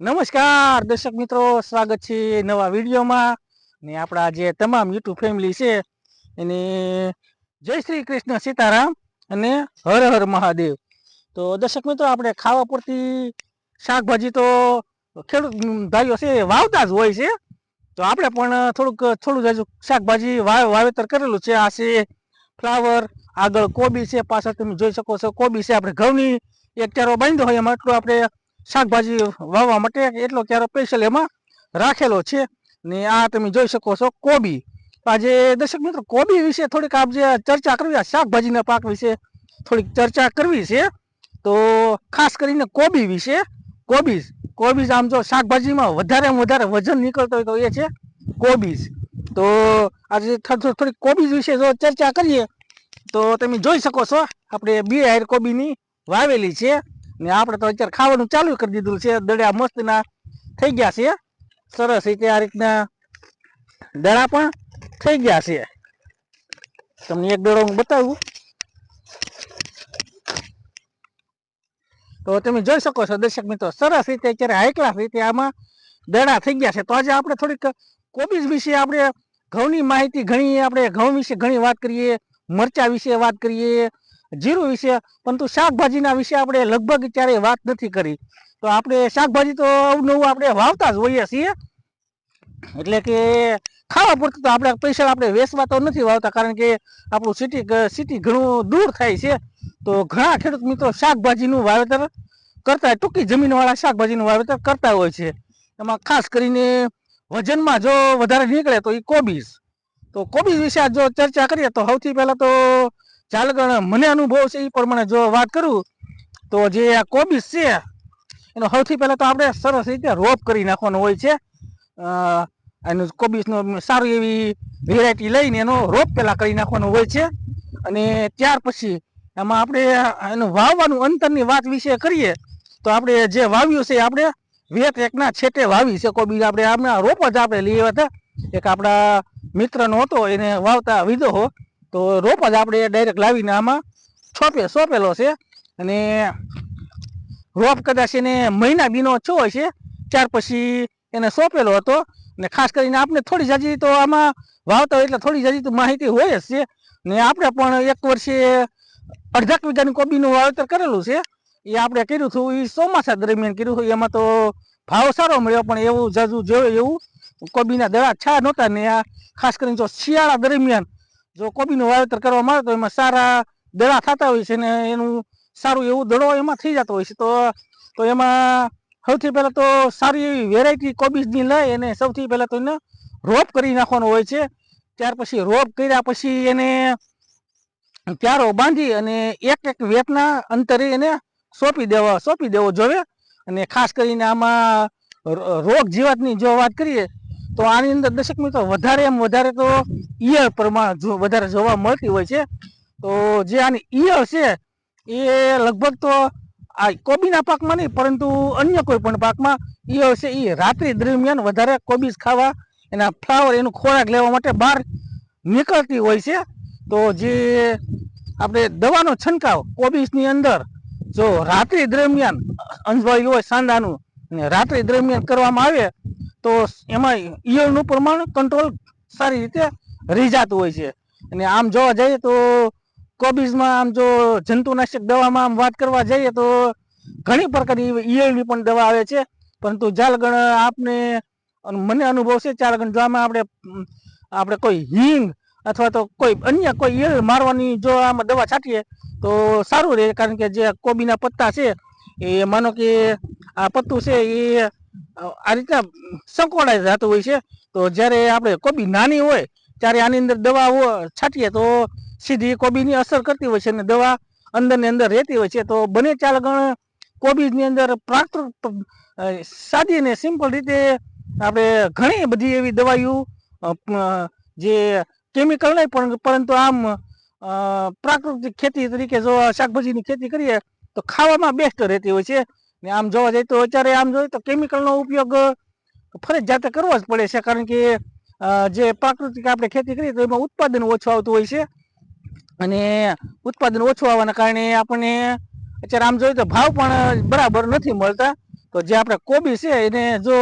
નમસ્કાર, દર્શક મિત્રો, સ્વાગત છે નવા વિડીયોમાં. ને આપણા જે તમામ યુટ્યુબ ફેમિલી છે, એને જય શ્રી કૃષ્ણ સીતારામ અને હર હર મહાદેવ. તો દર્શક મિત્રો, આપણે ખાવા પૂરતી શાકભાજી તો ખેડૂત ભાઈઓ છે, વાવતા જ હોય છે. તો આપણે પણ થોડુંક, થોડું હજુ શાકભાજી વાવ, વાવેતર કરેલું છે. આ છે ફ્લાવર, આગળ કોબી છે, પાછળ તમે જોઈ શકો છો, કોબી છે. આપણે ઘઉંની એક ચારો બાંધ્યો હોય એમાં, એટલું આપણે શાકભાજી વાવવા માટે એટલો ક્યારો સ્પેશિયલ એમાં રાખેલો છે. ને આ તમે જોઈ શકો છો કોબી. આજે દર્શક મિત્રો, કોબી વિશે થોડીક આપ જે ચર્ચા કરવી, આ શાકભાજીના પાક વિશે થોડીક ચર્ચા કરવી છે, તો ખાસ કરીને કોબી વિશે કોબીઝ કોબીઝ આમ જો શાકભાજીમાં વધારેમાં વધારે વજન નીકળતો હોય તો એ છે કોબીજ તો આજે થોડી થોડીક કોબીજ વિશે જો ચર્ચા કરીએ, તો તમે જોઈ શકો છો, આપણે બે હાર કોબીની વાવેલી છે. ને આપણે તો અત્યારે ખાવાનું ચાલુ કરી દીધું છે. દડા મસ્તના થઈ ગયા છે. સરસ રીતે આ રીતના દડા પણ થઈ ગયા છે. તમને એક દડો હું બતાવું. તો તમે જોઈ શકો છો દર્શક મિત્રો, સરસ રીતે અત્યારે હાઈ ક્લાસ રીતે આમાં દડા થઈ ગયા છે. તો આજે આપણે થોડીક કોબીજ વિશે આપણે ઘઉંની માહિતી ઘણી, આપણે ઘઉં વિશે ઘણી વાત કરીએ, મરચા વિશે વાત કરીએ જીરું વિશે, પરંતુ શાકભાજીના વિશે આપણે લગભગ ક્યારેય વાત નથી કરી. તો આપણે શાકભાજી તો અવનવું આપણે વાવતા જ હોઈએ છીએ. એટલે કે ખાવા પૂરતું તો આપણે પૈસા આપણે વેચવા તો નથી વાવતા, કારણ કે આપણું સિટી સિટી ઘણું દૂર થાય છે. તો ઘણા ખેડૂત મિત્રો શાકભાજીનું વાવેતર કરતા ટૂંકી જમીનવાળા શાકભાજીનું વાવેતર કરતા હોય છે. એમાં ખાસ કરીને વજનમાં જો વધારે નીકળે તો એ કોબીજ. તો કોબીજ વિશે જો ચર્ચા કરીએ તો સૌથી પહેલાં તો ચાલગણ મને અનુભવ છે એ પ્રમાણે જો વાત કરું, તો જે આ કોબીજ છે, એનો સૌથી પહેલાં તો આપણે સરસ રીતે રોપ કરી નાખવાનો હોય છે. એનું કોબીસનો સારી એવી વેરાયટી લઈને એનો રોપ પહેલાં કરી નાખવાનો હોય છે. અને ત્યાર પછી એમાં આપણે એનું વાવવાનું અંતરની વાત વિશે કરીએ, તો આપણે જે વાવ્યું છે આપણે વેત એકના છેટે વાવી છે કોબીજ આપણે આમના રોપ જ આપણે લઈ આવ્યા હતા. એક આપણા મિત્રનો હતો, એને વાવતા વિધો હો. તો રોપ જ આપણે ડાયરેક્ટ લાવીને આમાં છોપે સોંપેલો છે. અને રોપ કદાચ એને મહિના બીનો છો છે ત્યાર પછી એને સોંપેલો હતો. ને ખાસ કરીને આપણે થોડી જાજી તો આમાં વાવતા હોય એટલે થોડી જાજી તો માહિતી હોય જ છે. ને આપણે પણ એક વર્ષે અડધા વીઘાની કોબીનું વાવેતર કરેલું છે. એ આપણે કર્યું હતું એ ચોમાસા દરમિયાન કર્યું હતું. એમાં તો ભાવ સારો મળ્યો, પણ એવું જાજુ જોયું એવું. કોબીના દડા છા નહોતા ને આ ખાસ કરીને જો શિયાળા દરમિયાન જો કોબીનું વાવેતર કરવામાં આવે તો એમાં સારા દડા થતા હોય છે ને એનું સારું એવું દડો એમાં થઈ જતો હોય છે. તો તો એમાં સૌથી પહેલાં તો સારી એવી વેરાયટી કોબીજની લઈ અને સૌથી પહેલાં તો એને રોપ કરી નાખવાનો હોય છે. ત્યાર પછી રોપ કર્યા પછી એને ક્યારો બાંધી અને એક એક વેતના અંતરે એને સોંપી દેવા, સોંપી દેવો જોઈએ અને ખાસ કરીને આમાં રોગ જીવાતની જો વાત કરીએ તો આની અંદર દર્શક મિત્રો, વધારે એમ વધારે તો ઈયળ પ્રમાણ વધારે જોવા મળતી હોય છે. તો જે આની ઈયળ છે, એ લગભગ તો આ કોબીના પાકમાં નહીં, પરંતુ અન્ય કોઈ પણ પાકમાં ઈયળ છે એ રાત્રિ દરમિયાન વધારે કોબીજ ખાવા એના ફ્લાવર એનું ખોરાક લેવા માટે બહાર નીકળતી હોય છે. તો જે આપણે દવાનો છંટકાવ કોબીજની અંદર જો રાત્રિ દરમિયાન અંજવાયું હોય સાંદાનું અને રાત્રિ દરમિયાન કરવામાં આવે તો એમાં ઈયળનું પ્રમાણ કંટ્રોલ સારી રીતે રહી જતું હોય છે. અને આમ જોવા જઈએ તો કોબીજમાં આમ જો જંતુનાશક દવામાં આમ વાત કરવા જઈએ તો ઘણી પ્રકારની ઈયળની પણ દવા આવે છે. પરંતુ જાલગણ આપને મને અનુભવ છે ચાલગણ જો આમાં આપણે આપણે કોઈ હિંગ અથવા તો કોઈ અન્ય કોઈ ઈયળ મારવાની જો આમાં દવા છાંટીએ તો સારું રહે. કારણ કે જે કોબીના પત્તા છે એ માનો કે આ પત્તું છે એ આ રીતના સંકોડાઈ જતું હોય છે. તો જ્યારે આપણે કોબી નાની હોય, ત્યારે આની અંદર દવા છાંટીએ તો સીધી કોબીની અસર કરતી હોય છે અને દવા અંદરની અંદર રહેતી હોય છે. તો બને ચાલગણ કોબીજની અંદર પ્રાકૃત સાદી અને સિમ્પલ રીતે આપણે ઘણી બધી એવી દવાઈઓ જે કેમિકલ નહીં, પણ પરંતુ આમ પ્રાકૃતિક ખેતી તરીકે જો શાકભાજીની ખેતી કરીએ, તો ખાવામાં બેસ્ટ રહેતી હોય છે. ને આમ જોવા જઈએ તો અત્યારે આમ જોઈએ તો કેમિકલનો ઉપયોગ ફરજિયાત કરવો જ પડે છે. કારણ કે જે પ્રાકૃતિક આપણે ખેતી કરીએ તો એમાં ઉત્પાદન ઓછું આવતું હોય છે. અને ઉત્પાદન ઓછું આવવાના કારણે આપણને અત્યારે આમ જોઈએ તો ભાવ પણ બરાબર નથી મળતા. તો જે આપણે કોબી છે એને જો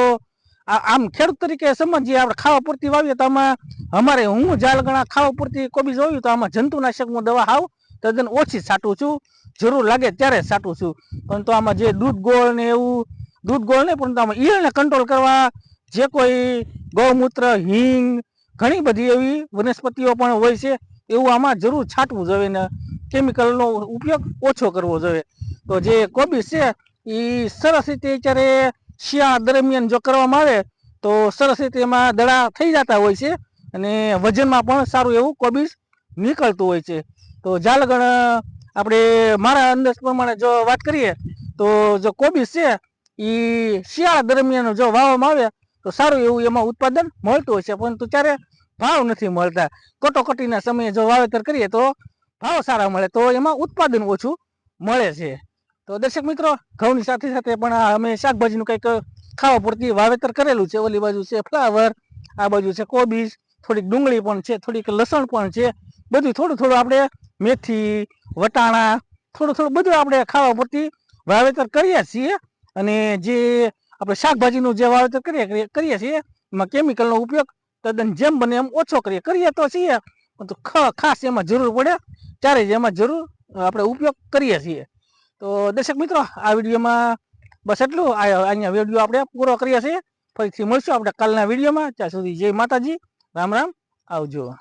આમ ખેડૂત તરીકે સમજીએ, આપણે ખાવા પૂરતી વાવીએ તો આમાં, અમારે હું જાલગણા ખાવા પૂરતી કોબીજ વાવ્યું તો આમાં જંતુનાશક હું દવા હાવ તદ્દન ઓછી છાંટું છું. જરૂર લાગે ત્યારે છાંટું છું. પરંતુ આમાં જે દૂધ ગોળ ને એવું, દૂધ ગોળ નહીં, પરંતુ આમાં ઈયળને કંટ્રોલ કરવા, જે કોઈ ગૌમૂત્ર, હિંગ, ઘણી બધી એવી વનસ્પતિઓ પણ હોય છે, એવું આમાં જરૂર છાંટવું જોઈએ ને કેમિકલનો ઉપયોગ ઓછો કરવો જોઈએ. તો જે કોબીજ છે એ સરસ રીતે અત્યારે શિયાળા દરમિયાન જો કરવામાં આવે, તો સરસ રીતે એમાં દડા થઈ જતા હોય છે અને વજનમાં પણ સારું એવું કોબીજ નીકળતું હોય છે. તો જાલગણ આપણે મારા અંદાજ પ્રમાણે જો વાત કરીએ, તો જો કોબી છે એ શિયાળા દરમિયાન જો વાવવામાં આવે, તો સારું એવું એમાં ઉત્પાદન મળતું હોય છે પરંતુ ત્યારે ભાવ નથી મળતા. કટોકટીના સમયે જો વાવેતર કરીએ, તો ભાવ સારા મળે. તો એમાં ઉત્પાદન ઓછું મળે છે. તો દર્શક મિત્રો, ઘઉંની સાથે સાથે પણ અમે શાકભાજીનું કંઈક ખાવા પૂરતી વાવેતર કરેલું છે. ઓલી બાજુ છે ફ્લાવર, આ બાજુ છે કોબીજ, થોડીક ડુંગળી પણ છે, થોડીક લસણ પણ છે. બધું થોડું થોડું આપણે મેથી, વટાણા, થોડું થોડું બધું આપણે ખાવા પૂરતી વાવેતર કરીએ છીએ. અને જે આપણે શાકભાજીનું જે વાવેતર કરીએ કરીએ- છીએ, એમાં કેમિકલનો ઉપયોગ તદ્દન જેમ બને એમ ઓછો કરીએ. કરીએ તો છીએ પરંતુ ખાસ એમાં જરૂર પડે, ત્યારે જ એમાં જરૂર આપણે ઉપયોગ કરીએ છીએ. તો દર્શક મિત્રો, આ વિડીયોમાં બસ એટલું. અહીંયા વીડિયો આપણે પૂરો કરીએ છીએ. ફરીથી મળશું આપણે કાલના વિડીયોમાં. ત્યાં સુધી જય માતાજી. રામ રામ. આવજો.